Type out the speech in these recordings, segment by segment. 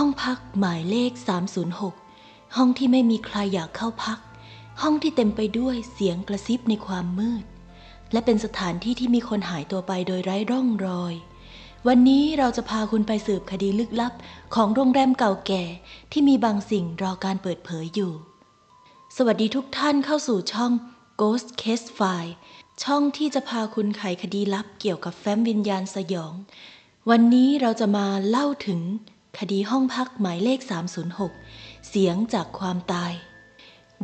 ห้องพักหมายเลข 306 ห้องที่ไม่มีใครอยากเข้าพัก ห้องที่เต็มไปด้วยเสียงกระซิบในความมืด และเป็นสถานที่ที่มีคนหายตัวไปโดยไร้ร่องรอย วันนี้เราจะพาคุณไปสืบคดีลึกลับ ของโรงแรมเก่าแก่ที่มีบางสิ่งรอการเปิดเผยอยู่ สวัสดีทุกท่านเข้าสู่ช่อง Ghost Case File ช่องที่จะพาคุณไขคดีลับเกี่ยวกับแฟ้มวิญญาณสยอง วันนี้เราจะมาเล่าถึง คดีห้องพักหมายเลข 306 เสียงจากความตาย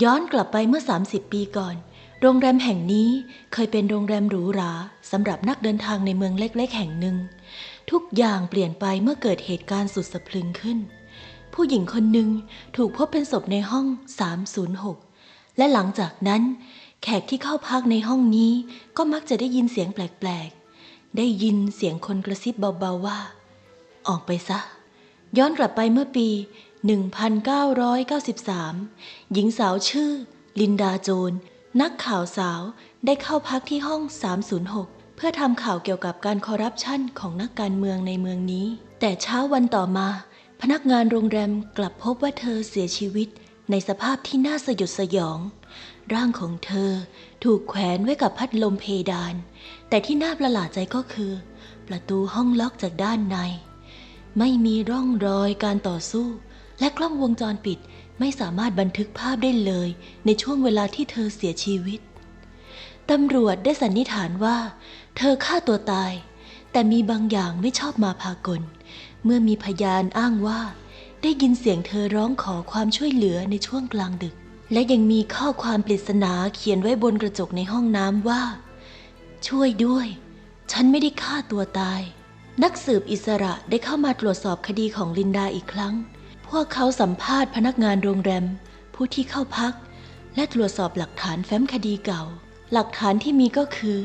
ย้อนกลับไปเมื่อ 30 ปีก่อน โรงแรมแห่งนี้เคยเป็นโรงแรมหรูหราสำหรับนักเดินทางในเมืองเล็กๆ แห่งหนึ่ง ทุกอย่างเปลี่ยนไปเมื่อเกิดเหตุการณ์สุดสะพรึงขึ้น ผู้หญิงคนหนึ่งถูกพบเป็นศพในห้อง 306 และหลังจากนั้นแขกที่เข้าพักในห้องนี้ก็มักจะได้ยินเสียงแปลกๆ ได้ยินเสียงคนกระซิบเบาๆว่า ออกไปซะ ย้อนกลับไปเมื่อปี 1993 หญิงสาวชื่อ ลินดาโจน นักข่าวสาวได้เข้าพักที่ห้อง 306 เพื่อทำข่าวเกี่ยวกับการคอร์รัปชันของนักการเมืองในเมืองนี้ แต่เช้าวันต่อมา พนักงานโรงแรมกลับพบว่าเธอเสียชีวิตในสภาพที่น่าสยดสยอง ร่างของเธอถูกแขวนไว้กับพัดลมเพดาน แต่ที่น่าประหลาดใจก็คือ ประตูห้องล็อกจากด้านใน ไม่มีร่องรอยการต่อสู้ และกล้องวงจรปิดไม่สามารถบันทึกภาพได้เลย ในช่วงเวลาที่เธอเสียชีวิต ตำรวจได้สันนิษฐานว่า เธอฆ่าตัวตาย แต่มีบางอย่างไม่ชอบมาพากล เมื่อมีพยานอ้างว่า ได้ยินเสียงเธอร้องขอความช่วยเหลือในช่วงกลางดึก และยังมีข้อความปริศนาเขียนไว้บนกระจกในห้องน้ำว่า ช่วยด้วย ฉันไม่ได้ฆ่าตัวตาย นักสืบอิสระได้เข้ามาตรวจสอบคดีของลินดาอีกครั้ง พวกเขาสัมภาษณ์พนักงานโรงแรม ผู้ที่เข้าพัก และตรวจสอบหลักฐานแฟ้มคดีเก่า หลักฐานที่มีก็คือ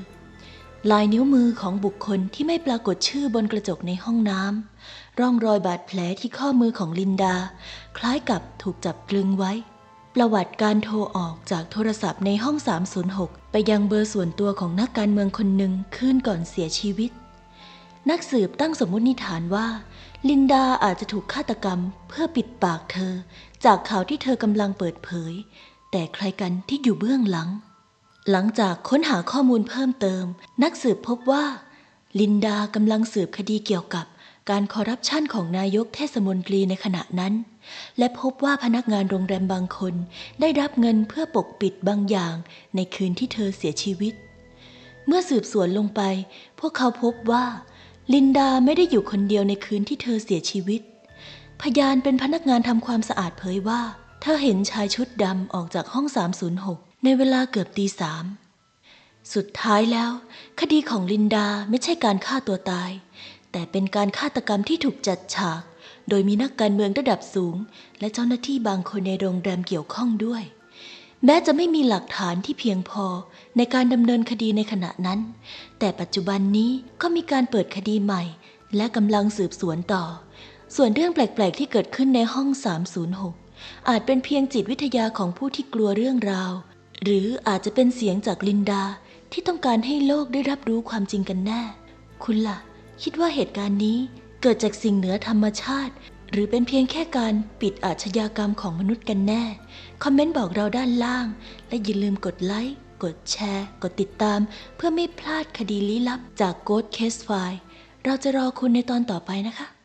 ลายนิ้วมือของบุคคลที่ไม่ปรากฏชื่อบนกระจกในห้องน้ำร่องรอยบาดแผลที่ข้อมือของลินดา คล้ายกับถูกจับตรึงไว้ ประวัติการโทรออกจากโทรศัพท์ในห้อง 306 ไปยังเบอร์ส่วนตัวของนักการเมืองคนหนึ่งคืนก่อนเสียชีวิต นักสืบตั้งสมมติฐานว่า ลินดาอาจจะถูกฆาตกรรมเพื่อปิดปากเธอ จากข่าวที่เธอกำลังเปิดเผย แต่ใครกันที่อยู่เบื้องหลัง หลังจากค้นหาข้อมูลเพิ่มเติม นักสืบพบว่า ลินดากำลังสืบคดีเกี่ยวกับการคอร์รัปชันของนายกเทศมนตรีในขณะนั้น และพบว่าพนักงานโรงแรมบางคน ได้รับเงินเพื่อปกปิดบางอย่าง ในคืนที่เธอเสียชีวิต เมื่อสืบสวนลงไป พวกเขาพบว่า ลินดาไม่ได้อยู่คนเดียวในคืนที่เธอเสียชีวิต พยานเป็นพนักงานทำความสะอาดเผยว่าเธอเห็นชายชุดดำออกจากห้อง 306 ในเวลาเกือบตีสามสุดท้ายแล้ว คดีของลินดาไม่ใช่การฆ่าตัวตาย แต่เป็นการฆาตกรรมที่ถูกจัดฉาก โดยมีนักการเมืองระดับสูง และเจ้าหน้าที่บางคนในโรงแรมเกี่ยวข้องด้วย แม้จะไม่มีหลักฐานที่เพียงพอในการดำเนินคดีในขณะนั้น แต่ปัจจุบันนี้ก็มีการเปิดคดีใหม่ และกำลังสืบสวนต่อ ส่วนเรื่องแปลก ๆ ที่เกิดขึ้นในห้อง 306 อาจเป็นเพียงจิตวิทยาของผู้ที่กลัวเรื่องราว หรืออาจจะเป็นเสียงจากลินดาที่ต้องการให้โลกได้รับรู้ความจริงกันแน่ คุณล่ะ คิดว่าเหตุการณ์นี้เกิดจากสิ่งเหนือธรรมชาติ หรือเป็นเพียงแค่การปิดอาชญากรรมของมนุษย์กันแน่ คอมเมนต์บอกเราด้านล่าง และอย่าลืมกดไลค์ กดแชร์ กดติดตาม เพื่อไม่พลาดคดีลี้ลับจาก Ghost Case File เราจะรอคุณในตอนต่อไปนะคะ